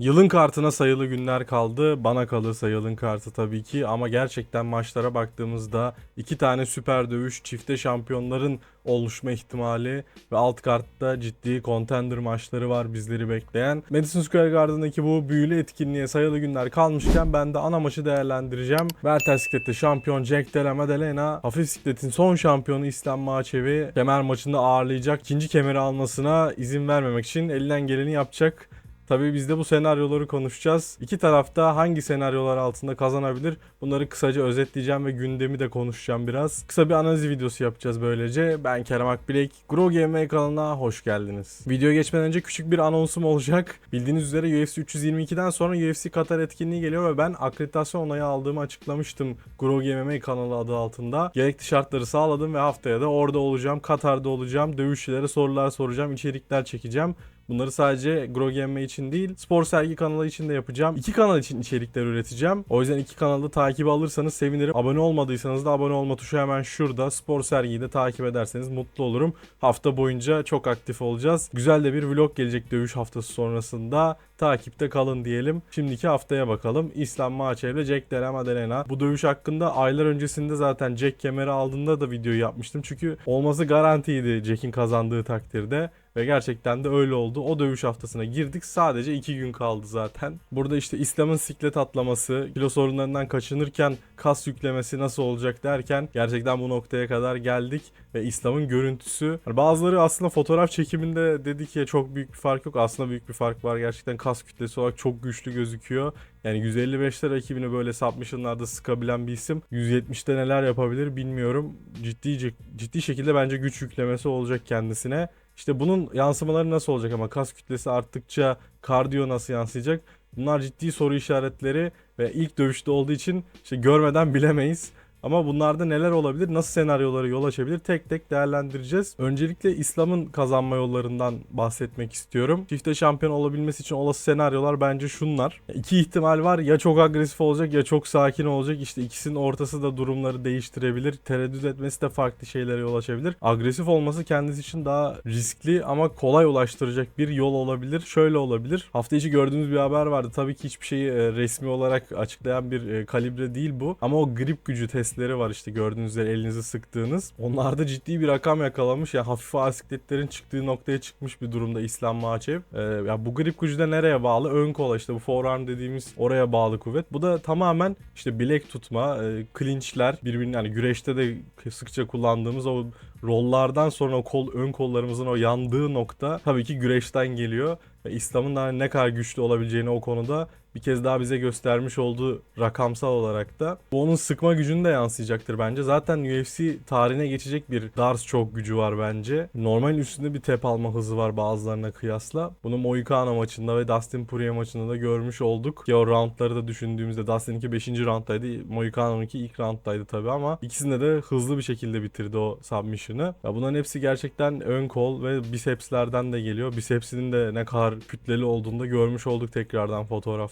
Yılın kartına sayılı günler kaldı. Bana kalırsa yılın kartı tabii ki ama gerçekten maçlara baktığımızda iki tane süper dövüş, çifte şampiyonların oluşma ihtimali ve alt kartta ciddi contender maçları var bizleri bekleyen. Madison Square Garden'daki bu büyülü etkinliğe sayılı günler kalmışken ben de ana maçı değerlendireceğim. Welter Siklet'te şampiyon Jack Della Maddalena, hafif sikletin son şampiyonu İslam Maçevi kemer maçında ağırlayacak. ikinci kemeri almasına izin vermemek için elinden geleni yapacak. Tabii biz de bu senaryoları konuşacağız. İki tarafta hangi senaryolar altında kazanabilir? Bunları kısaca özetleyeceğim ve gündemi de konuşacağım biraz. Kısa bir analiz videosu yapacağız böylece. Ben Kerem Akbilek. Grow GM kanalına hoş geldiniz. Videoya geçmeden önce küçük bir anonsum olacak. Bildiğiniz üzere UFC 322'den sonra UFC Katar etkinliği geliyor ve ben akreditasyon onayı aldığımı açıklamıştım Grow GMM kanalı adı altında. Gerekli şartları sağladım ve haftaya da orada olacağım. Katar'da olacağım. Dövüşçülere sorular soracağım. içerikler çekeceğim. Bunları sadece GroGM için değil, spor sergi kanalı için de yapacağım. İki kanal için içerikler üreteceğim. O yüzden iki kanalı takip alırsanız sevinirim. Abone olmadıysanız da abone olma tuşu hemen şurada. Spor sergiyi de takip ederseniz mutlu olurum. Hafta boyunca çok aktif olacağız. Güzel de bir vlog gelecek dövüş haftası sonrasında. Takipte kalın diyelim. Şimdiki haftaya bakalım. İslam Maçev ile Jack Della Maddalena. Bu dövüş hakkında aylar öncesinde zaten Jack kemeri aldığında da videoyu yapmıştım. Çünkü olması garantiydi Jack'in kazandığı takdirde. Ve gerçekten de öyle oldu. O dövüş haftasına girdik. Sadece 2 gün kaldı zaten. Burada işte İslam'ın siklet atlaması, kilo sorunlarından kaçınırken kas yüklemesi nasıl olacak derken gerçekten bu noktaya kadar geldik. Ve İslam'ın görüntüsü. Bazıları aslında fotoğraf çekiminde dedi ki çok büyük bir fark yok. Aslında büyük bir fark var. Gerçekten kas kütlesi olarak çok güçlü gözüküyor. Yani 155'te rakibini böyle submission'larda sıkabilen bir isim 170'te neler yapabilir bilmiyorum. Ciddi ciddi şekilde bence güç yüklemesi olacak kendisine. İşte bunun yansımaları nasıl olacak ama kas kütlesi arttıkça kardiyo nasıl yansıyacak? Bunlar ciddi soru işaretleri ve ilk dövüşte olduğu için işte görmeden bilemeyiz. Ama bunlarda neler olabilir, nasıl senaryoları yol açabilir tek tek değerlendireceğiz. Öncelikle İslam'ın kazanma yollarından bahsetmek istiyorum. Çifte şampiyon olabilmesi için olası senaryolar bence şunlar. İki ihtimal var ya çok agresif olacak ya çok sakin olacak. İşte ikisinin ortası da durumları değiştirebilir. Tereddüt etmesi de farklı şeylere yol açabilir. Agresif olması kendisi için daha riskli ama kolay ulaştıracak bir yol olabilir. Şöyle olabilir. Hafta içi gördüğümüz bir haber vardı. Tabii ki hiçbir şeyi e, resmi olarak açıklayan bir e, kalibre değil bu. Ama o grip gücü test testleri var işte gördüğünüz üzere elinizi sıktığınız. Onlarda ciddi bir rakam yakalamış. Yani hafif ağır sikletlerin çıktığı noktaya çıkmış bir durumda İslam Maçev. Ee, ya bu grip gücü de nereye bağlı? Ön kola işte bu forearm dediğimiz oraya bağlı kuvvet. Bu da tamamen işte bilek tutma, e, clinchler birbirine yani güreşte de sıkça kullandığımız o rollardan sonra o kol ön kollarımızın o yandığı nokta tabii ki güreşten geliyor İslam'ın da ne kadar güçlü olabileceğini o konuda bir kez daha bize göstermiş olduğu rakamsal olarak da bu onun sıkma gücünü de yansıyacaktır bence. Zaten UFC tarihine geçecek bir Dars çok gücü var bence. Normalin üstünde bir tep alma hızı var bazılarına kıyasla. Bunu Moicano maçında ve Dustin Poirier maçında da görmüş olduk. Ki o roundları da düşündüğümüzde Dustin'inki 5. rounddaydı. Moicano'nunki ilk rounddaydı tabii ama ikisinde de hızlı bir şekilde bitirdi o submission'ı. Ya bunların hepsi gerçekten ön kol ve bisepslerden de geliyor. Bisepsinin de ne kadar kütleli olduğunu da görmüş olduk tekrardan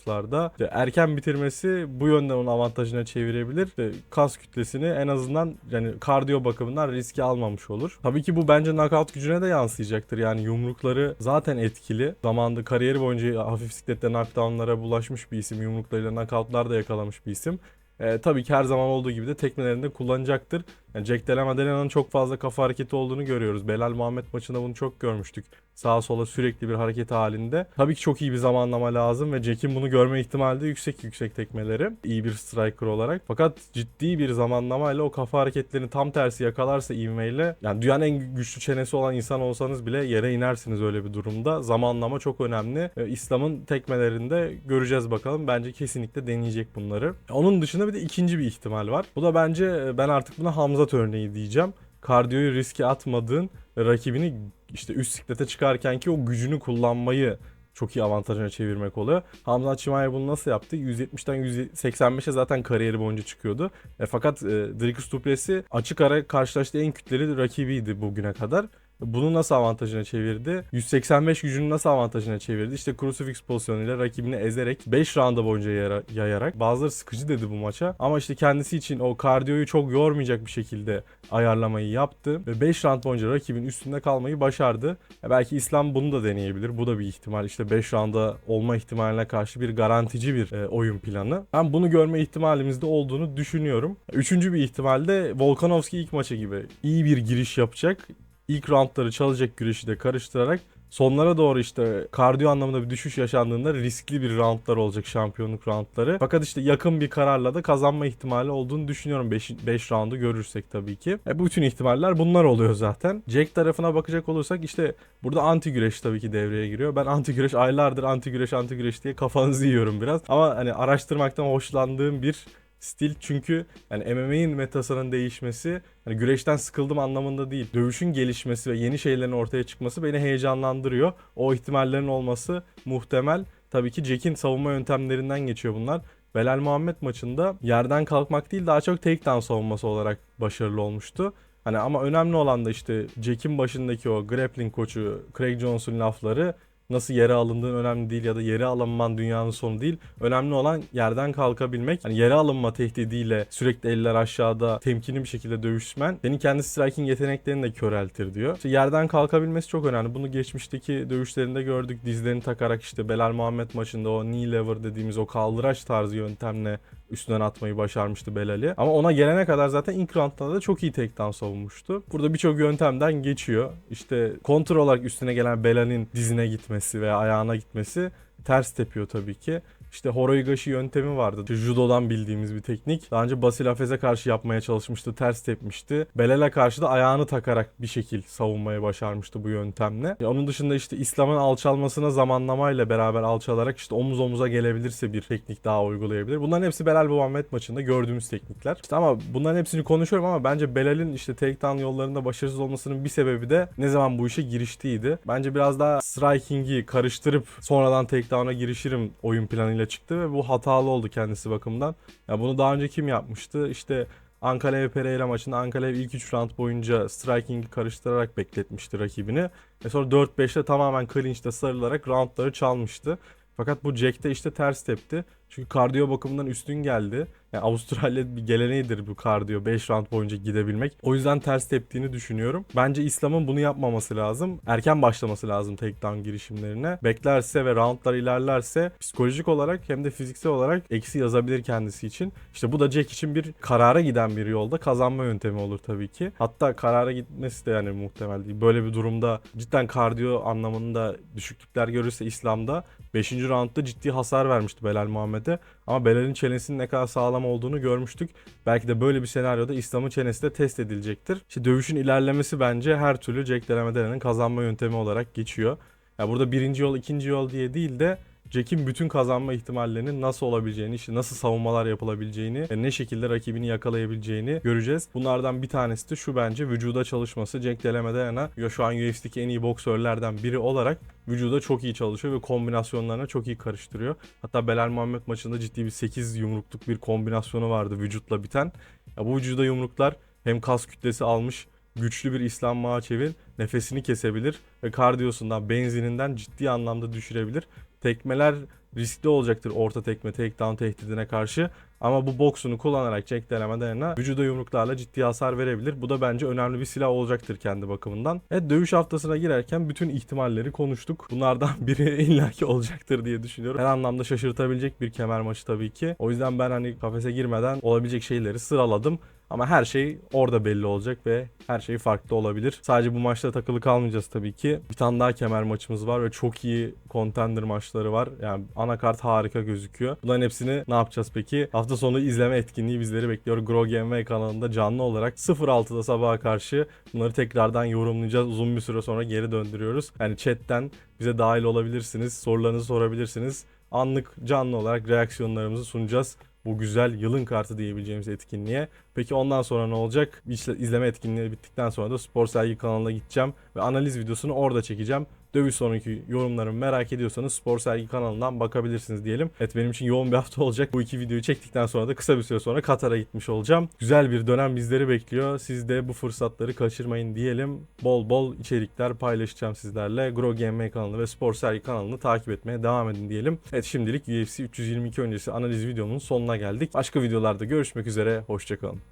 fotoğraflarda. İşte erken bitirmesi bu yönden onun avantajına çevirebilir. İşte kas kütlesini en azından yani kardiyo bakımından riske almamış olur. Tabii ki bu bence knockout gücüne de yansıyacaktır. Yani yumrukları zaten etkili. Zamanında kariyeri boyunca hafif siklette knockdownlara bulaşmış bir isim. Yumruklarıyla knockoutlar da yakalamış bir isim. E, tabii ki her zaman olduğu gibi de tekmelerinde kullanacaktır. Yani Jack Della çok fazla kafa hareketi olduğunu görüyoruz. Belal Muhammed maçında bunu çok görmüştük. Sağa sola sürekli bir hareket halinde. Tabii ki çok iyi bir zamanlama lazım ve Jack'in bunu görme ihtimali de yüksek yüksek tekmeleri. İyi bir striker olarak. Fakat ciddi bir zamanlamayla o kafa hareketlerini tam tersi yakalarsa ivmeyle yani dünyanın en güçlü çenesi olan insan olsanız bile yere inersiniz öyle bir durumda. Zamanlama çok önemli. Ee, İslam'ın tekmelerinde göreceğiz bakalım. Bence kesinlikle deneyecek bunları. Onun dışında bir de ikinci bir ihtimal var. Bu da bence e, ben artık buna Hamzat örneği diyeceğim. Kardiyoyu riske atmadığın rakibini işte üst siklete çıkarken ki o gücünü kullanmayı çok iyi avantajına çevirmek oluyor. Hamza Chimaev bunu nasıl yaptı? 170'ten 185'e zaten kariyeri boyunca çıkıyordu. E, fakat e, Dricus Duplessis açık ara karşılaştığı en kütleli rakibiydi bugüne kadar. Bunu nasıl avantajına çevirdi? 185 gücünü nasıl avantajına çevirdi? İşte crucifix pozisyonuyla rakibini ezerek 5 rounda boyunca yara- yayarak. Bazıları sıkıcı dedi bu maça. Ama işte kendisi için o kardiyoyu çok yormayacak bir şekilde ayarlamayı yaptı. Ve 5 round boyunca rakibin üstünde kalmayı başardı. Ya belki İslam bunu da deneyebilir. Bu da bir ihtimal. İşte 5 rounda olma ihtimaline karşı bir garantici bir e, oyun planı. Ben bunu görme ihtimalimizde olduğunu düşünüyorum. Üçüncü bir ihtimal de Volkanovski ilk maçı gibi iyi bir giriş yapacak. İlk roundları çalacak güreşi de karıştırarak sonlara doğru işte kardiyo anlamında bir düşüş yaşandığında riskli bir roundlar olacak şampiyonluk roundları. Fakat işte yakın bir kararla da kazanma ihtimali olduğunu düşünüyorum 5 roundu görürsek tabii ki. E, bütün ihtimaller bunlar oluyor zaten. Jack tarafına bakacak olursak işte burada anti güreş tabii ki devreye giriyor. Ben anti güreş aylardır anti güreş anti güreş diye kafanızı yiyorum biraz. Ama hani araştırmaktan hoşlandığım bir stil çünkü yani MMA'in metasının değişmesi hani güreşten sıkıldım anlamında değil. Dövüşün gelişmesi ve yeni şeylerin ortaya çıkması beni heyecanlandırıyor. O ihtimallerin olması muhtemel. Tabii ki Jack'in savunma yöntemlerinden geçiyor bunlar. Belal Muhammed maçında yerden kalkmak değil daha çok takedown savunması olarak başarılı olmuştu. Hani ama önemli olan da işte Jack'in başındaki o grappling koçu Craig Johnson lafları nasıl yere alındığın önemli değil ya da yere alınman dünyanın sonu değil. Önemli olan yerden kalkabilmek. Hani yere alınma tehdidiyle sürekli eller aşağıda temkinli bir şekilde dövüşmen senin kendi striking yeteneklerini de köreltir diyor. İşte yerden kalkabilmesi çok önemli. Bunu geçmişteki dövüşlerinde gördük. Dizlerini takarak işte Belal Muhammed maçında o knee lever dediğimiz o kaldıraç tarzı yöntemle üstünden atmayı başarmıştı Belal'i. Ama ona gelene kadar zaten ilk roundda da çok iyi takedown savunmuştu. Burada birçok yöntemden geçiyor. İşte kontrol olarak üstüne gelen Belal'in dizine gitmesi veya ayağına gitmesi ters tepiyor tabii ki. İşte Horoigashi yöntemi vardı. İşte judodan bildiğimiz bir teknik. Daha önce Basil Hafez'e karşı yapmaya çalışmıştı. Ters tepmişti. Belal'e karşı da ayağını takarak bir şekil savunmaya başarmıştı bu yöntemle. Ya onun dışında işte İslam'ın alçalmasına zamanlamayla beraber alçalarak işte omuz omuza gelebilirse bir teknik daha uygulayabilir. Bunların hepsi Belal Muhammed maçında gördüğümüz teknikler. İşte ama bunların hepsini konuşuyorum ama bence Belal'in işte takedown yollarında başarısız olmasının bir sebebi de ne zaman bu işe giriştiğiydi. Bence biraz daha striking'i karıştırıp sonradan takedown'a girişirim oyun planıyla çıktı ve bu hatalı oldu kendisi bakımından. Ya bunu daha önce kim yapmıştı? İşte Ankalev Pereira maçında Ankalev ilk 3 round boyunca striking'i karıştırarak bekletmişti rakibini. Ve sonra 4-5'te tamamen clinch'te sarılarak roundları çalmıştı. Fakat bu Jack'te işte ters tepti. Çünkü kardiyo bakımından üstün geldi. Yani Avustralya bir geleneğidir bu kardiyo 5 round boyunca gidebilmek. O yüzden ters teptiğini düşünüyorum. Bence İslam'ın bunu yapmaması lazım. Erken başlaması lazım takedown girişimlerine. Beklerse ve roundlar ilerlerse psikolojik olarak hem de fiziksel olarak eksi yazabilir kendisi için. İşte bu da Jack için bir karara giden bir yolda kazanma yöntemi olur tabii ki. Hatta karara gitmesi de yani muhtemel değil. Böyle bir durumda cidden kardiyo anlamında düşüklükler görürse İslam'da 5. roundda ciddi hasar vermişti Belal Muhammed'e. Ama Belal'in çenesinin ne kadar sağlam olduğunu görmüştük. Belki de böyle bir senaryoda İslam'ın çenesi de test edilecektir. İşte dövüşün ilerlemesi bence her türlü Jack Delamedere'nin kazanma yöntemi olarak geçiyor. Ya burada birinci yol, ikinci yol diye değil de Jack'in bütün kazanma ihtimallerinin nasıl olabileceğini, işte nasıl savunmalar yapılabileceğini, ve ne şekilde rakibini yakalayabileceğini göreceğiz. Bunlardan bir tanesi de şu bence vücuda çalışması. Jack Delamedere'na ya şu an UFC'deki en iyi boksörlerden biri olarak vücuda çok iyi çalışıyor ve kombinasyonlarına çok iyi karıştırıyor. Hatta Belal Muhammed maçında ciddi bir 8 yumrukluk bir kombinasyonu vardı vücutla biten. Ya bu vücuda yumruklar hem kas kütlesi almış güçlü bir İslam Maçev'in nefesini kesebilir ve kardiyosundan, benzininden ciddi anlamda düşürebilir. Tekmeler riskli olacaktır orta tekme takedown tehdidine karşı. Ama bu boksunu kullanarak Jack Delamedere'na vücuda yumruklarla ciddi hasar verebilir. Bu da bence önemli bir silah olacaktır kendi bakımından. Evet dövüş haftasına girerken bütün ihtimalleri konuştuk. Bunlardan biri illaki olacaktır diye düşünüyorum. Her anlamda şaşırtabilecek bir kemer maçı tabii ki. O yüzden ben hani kafese girmeden olabilecek şeyleri sıraladım. Ama her şey orada belli olacak ve her şey farklı olabilir. Sadece bu maçta takılı kalmayacağız tabii ki. Bir tane daha kemer maçımız var ve çok iyi contender maçları var. Yani anakart harika gözüküyor. Bunların hepsini ne yapacağız peki? Hafta sonu izleme etkinliği bizleri bekliyor. Grog MV kanalında canlı olarak 06'da sabaha karşı bunları tekrardan yorumlayacağız. Uzun bir süre sonra geri döndürüyoruz. Yani chatten bize dahil olabilirsiniz. Sorularınızı sorabilirsiniz. Anlık canlı olarak reaksiyonlarımızı sunacağız bu güzel yılın kartı diyebileceğimiz etkinliğe. Peki ondan sonra ne olacak? İzleme etkinliği bittikten sonra da Spor Sergi kanalına gideceğim ve analiz videosunu orada çekeceğim. Dövüş sonraki yorumlarımı merak ediyorsanız Spor Sergi kanalından bakabilirsiniz diyelim. Evet benim için yoğun bir hafta olacak. Bu iki videoyu çektikten sonra da kısa bir süre sonra Katar'a gitmiş olacağım. Güzel bir dönem bizleri bekliyor. Siz de bu fırsatları kaçırmayın diyelim. Bol bol içerikler paylaşacağım sizlerle. Grow GM kanalı ve Spor Sergi kanalını takip etmeye devam edin diyelim. Evet şimdilik UFC 322 öncesi analiz videomunun sonuna geldik. Başka videolarda görüşmek üzere. Hoşçakalın.